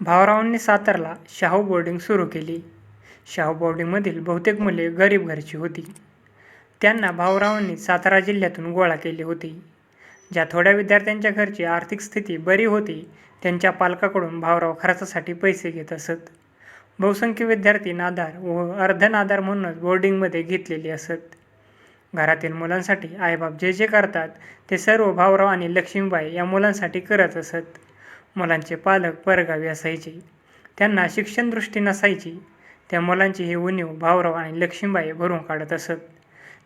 भाऊरावांनी सातारला Shahu boarding सुरू केली. शाहू बोर्डिंगमधील बहुतेक मुले गरीब घरची होती. त्यांना भाऊरावांनी सातारा जिल्ह्यातून गोळा केले होते. ज्या थोड्या विद्यार्थ्यांच्या घरची आर्थिक स्थिती बरी होती त्यांच्या पालकांकडून भाऊराव खर्चासाठी पैसे घेत असत. बहुसंख्य विद्यार्थी नादार व अर्धनादार म्हणूनच बोर्डिंगमध्ये घेतलेले असत. घरातील मुलांसाठी आईबाप जे जे करतात ते सर्व भाऊराव आणि लक्ष्मीबाई या मुलांसाठी करत असत. मुलांचे पालक परगावी असायचे. त्यांना शिक्षणदृष्टी नसायची. त्या मुलांची ही उणीव भाऊराव आणि लक्ष्मीबाई भरून काढत असत.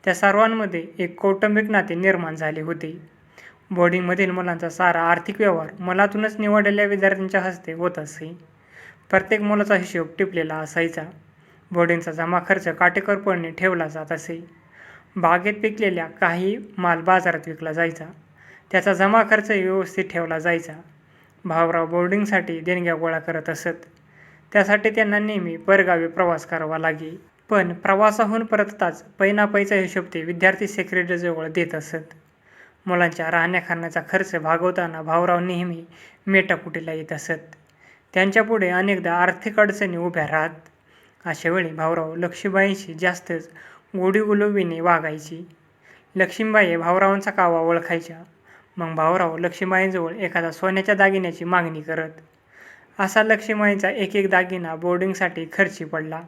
त्या सर्वांमध्ये एक कौटुंबिक नाते निर्माण झाले होते. बोर्डिंगमधील मुलांचा सारा आर्थिक व्यवहार मुलातूनच निवडलेल्या विद्यार्थ्यांच्या हस्ते होत असे. प्रत्येक मुलाचा हिशोब टिपलेला असायचा. बोर्डिंगचा जमा खर्च काटेकोरपणे ठेवला जात असे. बागेत पिकलेल्या काही माल बाजारात विकला जायचा. त्याचा जमा खर्च व्यवस्थित ठेवला जायचा. भाऊराव बोर्डिंगसाठी देणग्या गोळा करत असत. त्यासाठी त्यांना नेहमी परगावी प्रवास करावा लागे. पण प्रवासाहून परतताच पैनापैचा हिशोब ते विद्यार्थी सेक्रेटरीजवळ देत असत. मुलांच्या राहण्या-खाण्याचा खर्च भागवताना भाऊराव नेहमी मेटाकुटीला येत असत. त्यांच्यापुढे अनेकदा आर्थिक अडचणी उभ्या राहत. अशावेळी भाऊराव लक्ष्मीबाईंशी जास्तच गोडीगुलोबीने वागायची लक्ष्मीबाई भाऊरावांचा कावा ओळखायच्या. मग भाऊराव लक्ष्मीबाईंजवळ एखादा सोन्याच्या दागिन्याची मागणी करत. असा लक्ष्मीबाईंचा एक एक दागिना बोर्डिंगसाठी खर्ची पडला.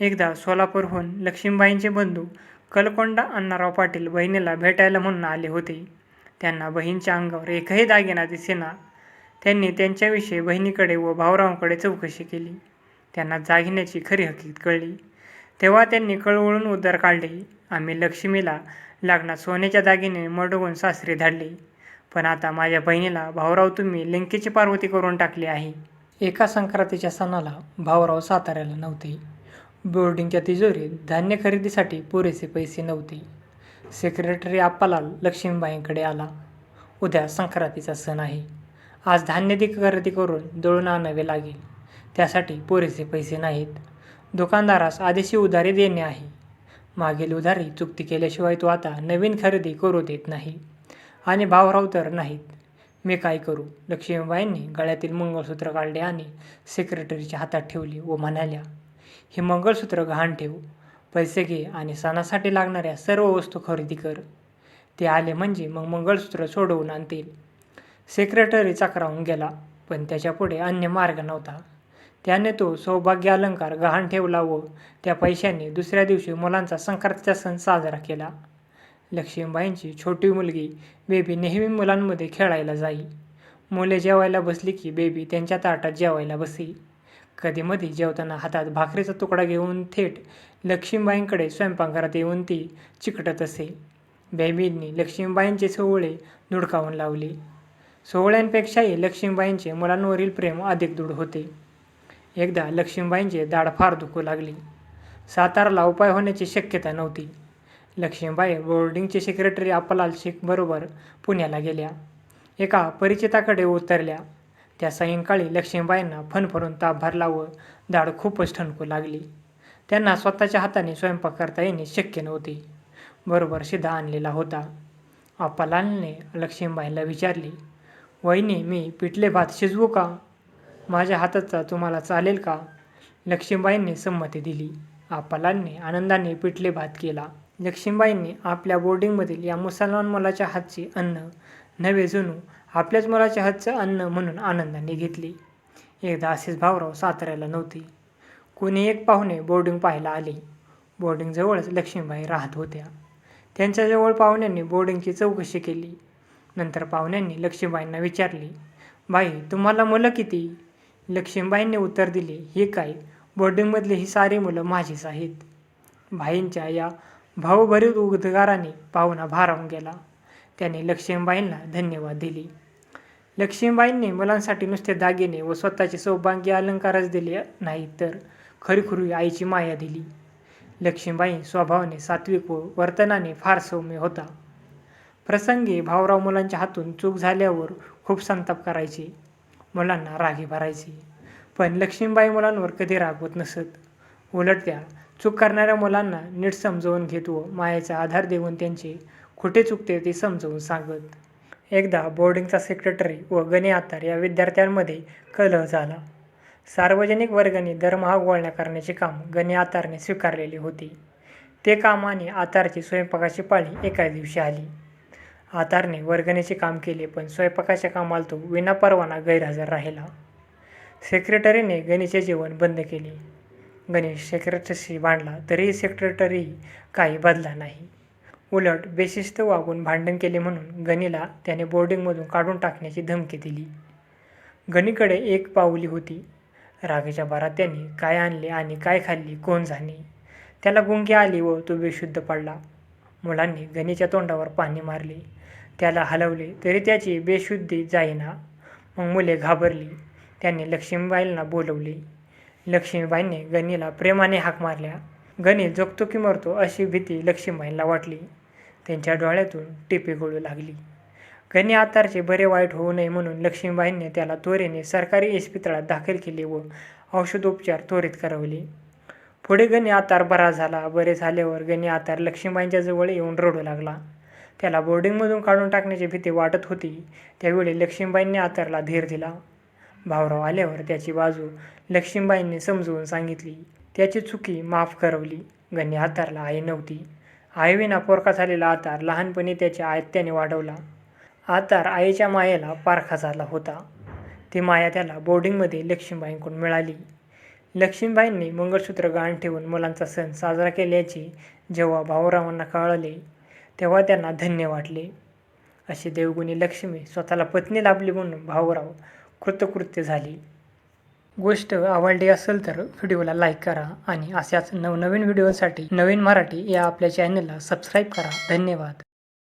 एकदा सोलापूरहून लक्ष्मीबाईंचे बंधू कलकोंडा अण्णाराव पाटील बहिणीला भेटायला म्हणून आले होते. त्यांना बहिणीच्या अंगावर एकही दागिना दिसेना. त्यांनी त्यांच्याविषयी बहिणीकडे व भाऊरावांकडे चौकशी केली. त्यांना दागिन्याची खरी हकीकत कळली. तेव्हा त्यांनी कळवळून उद्धार काढले, आम्ही लक्ष्मीला लग्नात सोन्याच्या दागिने मडवून सासरी धाडले. पण आता माझ्या बहिणीला भाऊराव तुम्ही लंकेची पार्वती करून टाकली आहे. एका संक्रांतीच्या सणाला भाऊराव साताऱ्याला नव्हते. बोर्डिंगच्या तिजोरीत धान्य खरेदीसाठी पुरेसे पैसे नव्हते. सेक्रेटरी आप्पालाल लक्ष्मीबाईंकडे आला. उद्या संक्रांतीचा सण आहे. आज धान्य खरेदी करून दळून आणावे लागेल. त्यासाठी पुरेसे पैसे नाहीत. दुकानदारास आदेशी उधारी देणे आहे. मागील उधारी चुकती केल्याशिवाय तो आता नवीन खरेदी करू देत नाही. आणि भाऊराव तर नाहीत. मी काय करू? लक्ष्मीबाईंनी गळ्यातील मंगळसूत्र काढले आणि सेक्रेटरीच्या हातात ठेवले व म्हणाल्या, हे मंगळसूत्र गहाण ठेव. पैसे घे आणि सणासाठी लागणाऱ्या सर्व वस्तू खरेदी कर. ते आले म्हणजे मग मंगळसूत्र सोडवून आणतील. सेक्रेटरी चक्रावून गेला. पण त्याच्यापुढे अन्य मार्ग नव्हता. त्याने तो सौभाग्य अलंकार गहाण ठेवला व त्या पैशाने दुसऱ्या दिवशी मुलांचा संक्रांतीचा सण साजरा केला. लक्ष्मीबाईंची छोटी मुलगी बेबी नेहमी मुलांमध्ये खेळायला जाई. मुले जेवायला बसली की बेबी त्यांच्या ताटात जेवायला बसे. कधीमधी जेवताना हातात भाकरीचा तुकडा घेऊन थेट लक्ष्मीबाईंकडे स्वयंपाकघरात येऊन ती चिकटत असे. बेबींनी लक्ष्मीबाईंचे सोवळे धुडकावून लावले. सोहळ्यांपेक्षाही लक्ष्मीबाईंचे मुलांवरील प्रेम अधिक दृढ होते. एकदा लक्ष्मीबाईंचे दाढ फार दुखू लागली. सातारला उपाय होण्याची शक्यता नव्हती. लक्ष्मीबाई बोर्डिंगचे सेक्रेटरी अप्पालाल शेखबरोबर पुण्याला गेल्या. एका परिचिताकडे उतरल्या. त्या सायंकाळी लक्ष्मीबाईंना फनफरून ताप भरला व दाढ खूपच ठणकू लागली. त्यांना स्वतःच्या हाताने स्वयंपाक करता येणे शक्य नव्हते. बरोबर शिधा आणलेला होता. अप्पालालने लक्ष्मीबाईंना विचारले, वहिनी मी पिठले भात शिजवू का? माझ्या हाताचा तुम्हाला चालेल का? लक्ष्मीबाईंनी संमती दिली. आप्पालालने आनंदाने पिठले भात केला. लक्ष्मीबाईंनी आपल्या बोर्डिंगमधील या मुसलमान मुलाच्या हातचे अन्न नवे जणू आपल्याच मुलाच्या हातचं अन्न म्हणून आनंदाने घेतले. एकदा असेच भाऊराव साताऱ्याला नव्हते. कुणी एक पाहुणे बोर्डिंग पाहायला आले. बोर्डिंगजवळच लक्ष्मीबाई राहत होत्या. त्यांच्याजवळ पाहुण्यांनी बोर्डिंगची चौकशी केली. नंतर पाहुण्यांनी लक्ष्मीबाईंना विचारले, बाई तुम्हाला मुलं किती? लक्ष्मीबाईंनी उत्तर दिले, हे काय, बोर्डिंगमधली ही सारी मुलं माझीच आहेत. भाईंच्या या भावभरीत उद्गाराने पाहुणा भारावून गेला. त्याने लक्ष्मीबाईंना धन्यवाद दिले. लक्ष्मीबाईंनी मुलांसाठी नुसते दागिने व स्वतःचे सौभाग्यालंकारच दिले नाहीत तर खरीखुरी आईची माया दिली. लक्ष्मीबाई स्वभावाने सात्विक व वर्तनाने फार सौम्य होता. प्रसंगी भाऊराव मुलांच्या हातून चूक झाल्यावर खूप संताप करायचे. मुलांना रागी भरायची पण लक्ष्मीबाई मुलांवर कधी रागवत नसत. उलट त्या चूक करणाऱ्या मुलांना नीट समजावून घेत व मायेचा आधार देऊन त्यांचे कुठे चुकते ते समजावून सांगत. एकदा बोर्डिंगचा सेक्रेटरी व गणे आतार या विद्यार्थ्यांमध्ये कलह झाला. सार्वजनिक वर्गाने दरमहा गोळण्या करण्याचे काम गणे आतारने स्वीकारलेले होते ते काम आणि आतारची स्वयंपाकाची पाळी एकाच दिवशी आली आतारने वर्गणीचे काम केले पण स्वयंपाकाच्या कामाला तो विनापरवाना गैरहजर राहिला सेक्रेटरीने गणेचे जेवण बंद केले गणेश सेक्रेटरीशी भांडला तरीही सेक्रेटरी काही बदला नाही. उलट बेशिस्त वागून भांडण केले म्हणून गणीला त्याने बोर्डिंगमधून काढून टाकण्याची धमकी दिली. गणीकडे एक पाऊली होती. रागेच्या भरात त्याने काय आणले आणि काय खाल्ली कोण जाणे? त्याला गुंगी आली व तो बेशुद्ध पडला. मुलांनी गणीच्या तोंडावर पाणी मारले. त्याला हलवले तरी त्याची बेशुद्धी जाईना. मग मुले घाबरली. त्यांनी लक्ष्मीबाईंना बोलवले लक्ष्मीबाईंनी गणीला प्रेमाने हाक मारल्या. गणी जगतो की मरतो अशी भीती लक्ष्मीबाईंना वाटली. त्यांच्या डोळ्यातून टिपे गळू लागली. गणी आतारचे बरे वाईट होऊ नये म्हणून लक्ष्मीबाईंनी त्याला त्वरेने सरकारी इस्पितळात दाखल केले व औषधोपचार त्वरित करवले. पुढे गणी आतार बरा झाला. बरे झाल्यावर गणी आतार लक्ष्मीबाईंच्या जवळ येऊन रडू लागला. त्याला बोर्डिंगमधून काढून टाकण्याची भीती वाटत होती. त्यावेळी लक्ष्मीबाईंनी आतारला धीर दिला. भाऊराव आल्यावर त्याची बाजू लक्ष्मीबाईंनी समजवून सांगितली. त्याची चुकी माफ करवली. गणी आतारला आई नव्हती. आईविना पोरका झालेला आतार लहानपणी त्याच्या आयत्याने वाढवला. आतार आईच्या मायेला पारखा झाला होता. ती माया त्याला बोर्डिंगमध्ये लक्ष्मीबाईंकडून मिळाली. लक्ष्मीबाईंनी मंगळसूत्र गहाण ठेवून मुलांचा सण साजरा केल्याचे जेव्हा भाऊरावांना कळले तेव्हा त्यांना धन्य वाटले. अशी देवगुणी लक्ष्मी स्वतःला पत्नी लाभली म्हणून भाऊराव कृतकृत्य झाली. गोष्ट आवडली असेल तर व्हिडिओला लाईक करा आणि अशाच नवनवीन व्हिडिओसाठी नवीन मराठी या आपल्या चॅनलला सबस्क्राईब करा. धन्यवाद.